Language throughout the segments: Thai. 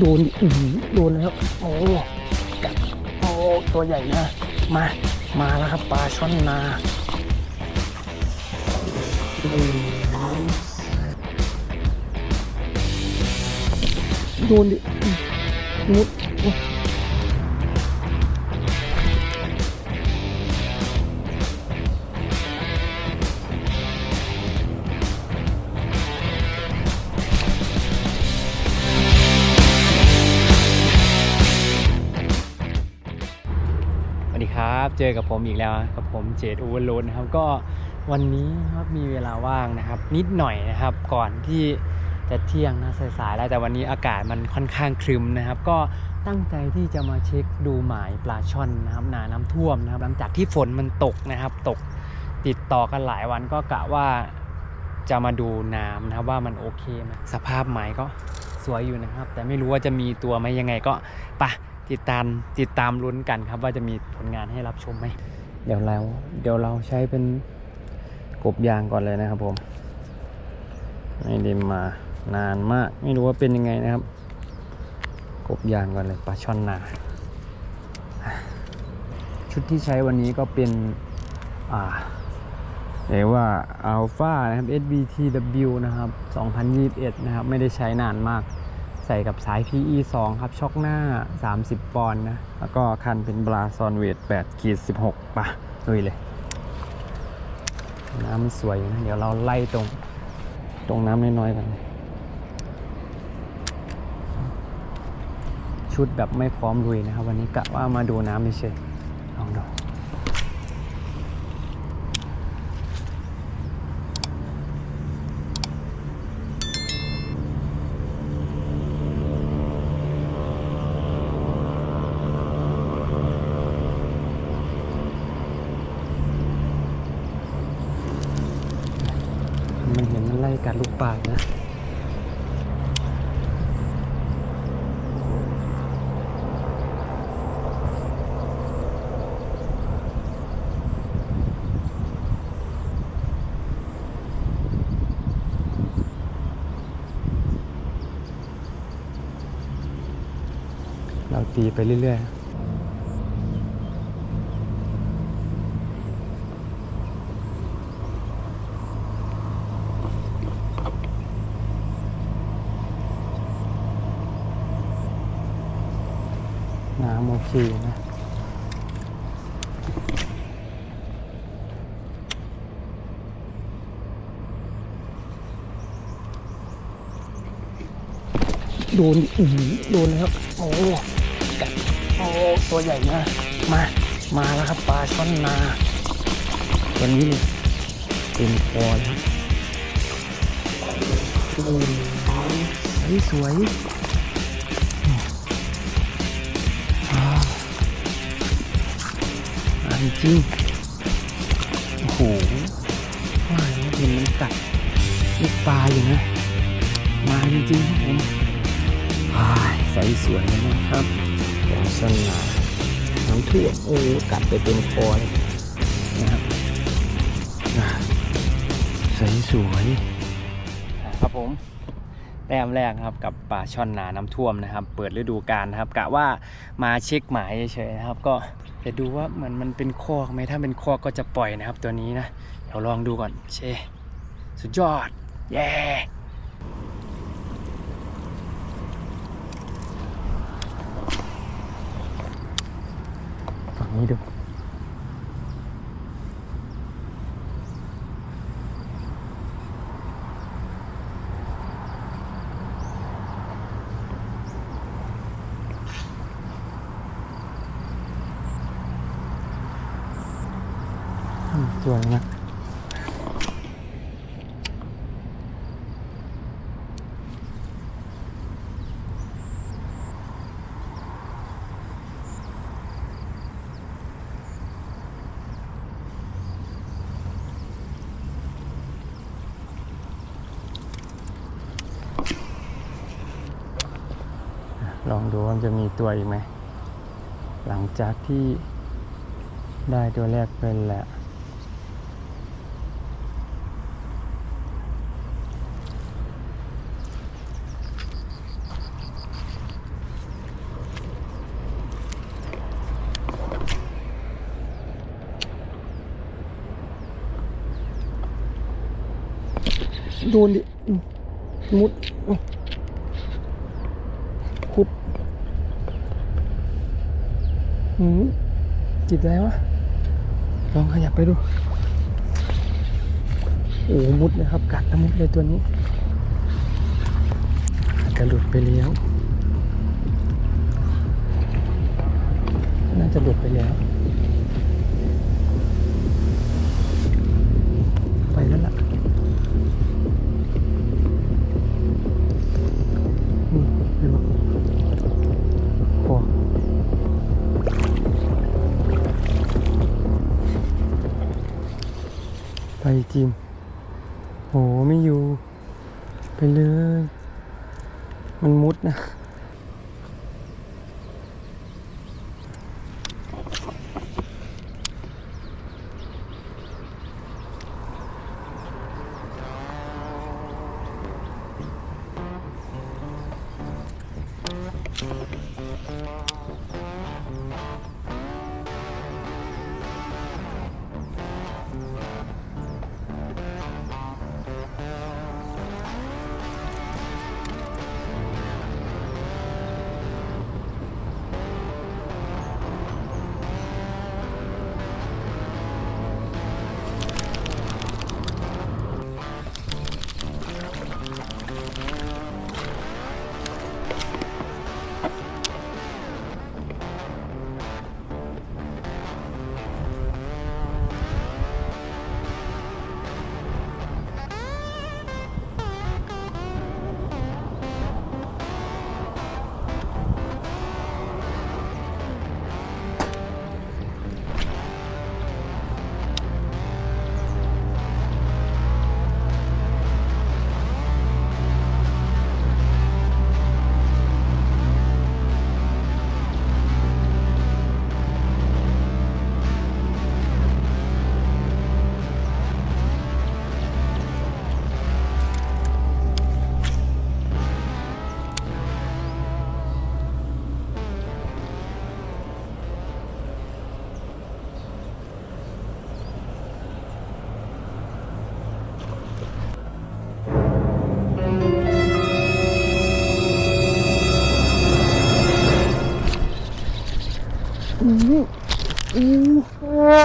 โดนอือหือโดนแล้ว โอ้กัดโอ้ตัวใหญ่นะ มา มาแล้วครับปลาช่อนนาโดนดิอื้อมุด ครับ เจอกับผมอีกแล้วกับผมเจดอูเวอร์โลดนะครับ ก็วันนี้ครับมีเวลาว่างนะครับ นิดหน่อยนะครับ ก่อนที่จะเที่ยงนะสายๆแล้วแต่วันนี้อากาศมันค่อนข้างครึมนะครับ ก็ตั้งใจที่จะมาเช็คดูหมายปลาช่อนนะครับนาน้ำท่วมนะครับ หลังจากที่ฝนมันตกนะครับ ตกติดต่อกันหลายวันก็กะว่าจะมาดูน้ำนะครับว่ามันโอเคไหมสภาพหมายก็สวยอยู่นะครับ แต่ไม่รู้ว่าจะมีตัวไหมยังไงก็ไปะ ติดตามติดตามลุ้นกันครับ ว่าจะมีผลงานให้รับชมไหมเดี๋ยวเราเดี๋ยวเราใช้เป็นกบยางก่อนเลยนะครับผมไม่ได้มานานมาก ไม่รู้ว่าเป็นยังไงนะครับ กบยางก่อนเลยปลาช่อนนา ชุดที่ใช้วันนี้ก็เป็นอ่าเรียกว่า Alpha นะครับ SBTW นะครับ 2021 นะครับ ไม่ได้ใช้นานมาก ใส่กับสาย PE 2 ครับช็อกหน้า 30 ปอนด์นะ แล้วก็คันเป็นบราซอนเวท8ขีด16ปะลุยเลย น้ำมันสวยนะ เดี๋ยวเราไล่ตรง ตรงน้ำน้อยๆกัน ชุดแบบไม่พร้อมลุยนะครับ วันนี้กะว่ามาดูน้ำเฉยลองดูมันเห็นมันไล่กัดนะ เราตีไปเรื่อยๆ เคนะโดนอืโดนแล้วโอ้โอ้ตัวใหญ่นะมา มาแล้วครับปลาช่อนนาตัวนี้เลยเต็มคอแล้วโอ้ยสวย จริง โอ้โหว่าแล้วเห็นมันกัดลูกปลาอยู่นะ มาจริงๆครับผมอ่าใสสวยเลยนะครับปลาช่อนนาน้ำท่วมโอ้กัดไปเต็มคอเลยนะครับอ่าใสสวยครับผมแต้มแรกนะครับกับปลาช่อนนาน้ำท่วมนะครับ เปิดฤดูกาลนะครับกะว่ามาเช็คหมายเฉยๆนะครับ ก็ จะดูว่าเหมือนมันเป็นคอกไหมถ้าเป็นคอกก็จะปล่อยนะครับตัวนี้นะ เดี๋ยวลองดูก่อนเช สุดยอด เย้ yeah! สวยนะลองดูว่าจะมีตัวอีกไหม หลังจากที่ได้ตัวแรกเป็นแหละ โดนดิมุดขุดหืมจิตอะไรวะ ลองขยับไปดู โอ้มุดนะครับ กัดนะมุดเลยตัวนี้อาจจะหลุดไปแล้ว น่าจะหลุดไปแล้วไปแล้วล่ะ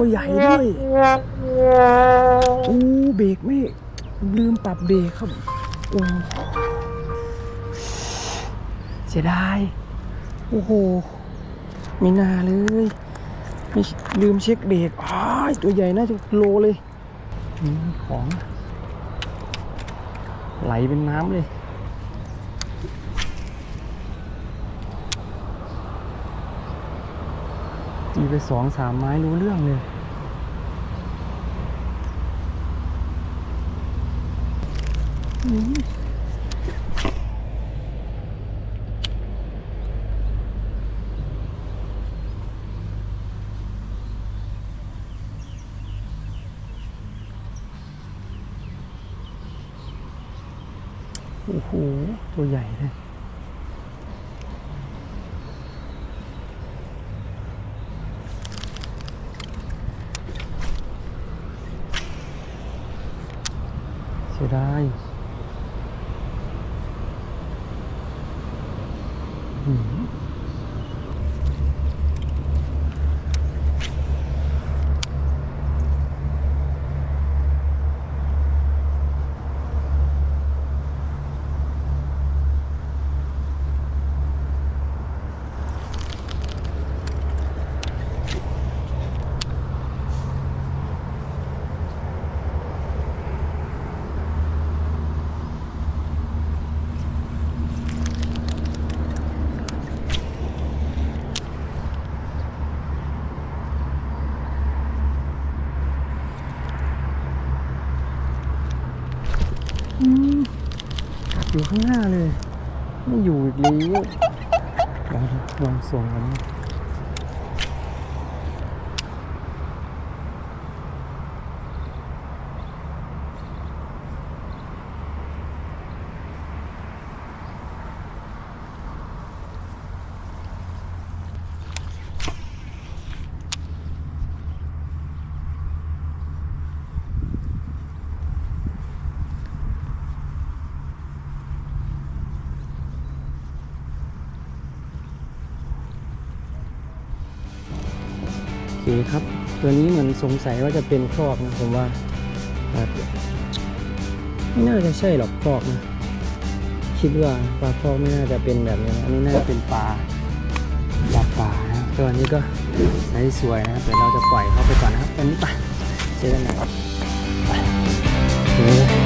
ตัวใหญ่ด้วยอู้เบรกไม่ลืมปรับเบรกครับอู้เสียดาย โอ้โหไม่น่าเลยไม่ลืมเช็คเบรกอ้ายตัวใหญ่น่าจะโลเลย ของ ไหลเป็นน้ำเลย ไปสองสามไม้รู้เรื่องเลย โอ้โห ตัวใหญ่เลย ดายอืม ข้างหน้าเลย ไม่อยู่อีกแล้วลองลองส่งกัน เคครับ ตัวนี้เหมือนสงสัยว่าจะเป็นครอกนะผมว่าไม่น่าจะใช่หรอกครอกนะ คิดว่าปลาครอกไม่น่าจะเป็นแบบนี้นะอันนี้น่าจะเป็นปลาปลาป่านะตัวนี้ก็ไซส์สวยนะเดี๋ยวเราจะปล่อยเขาไปก่อนนะครับตอนนี้ไปเจอกันนะครับไปโอเค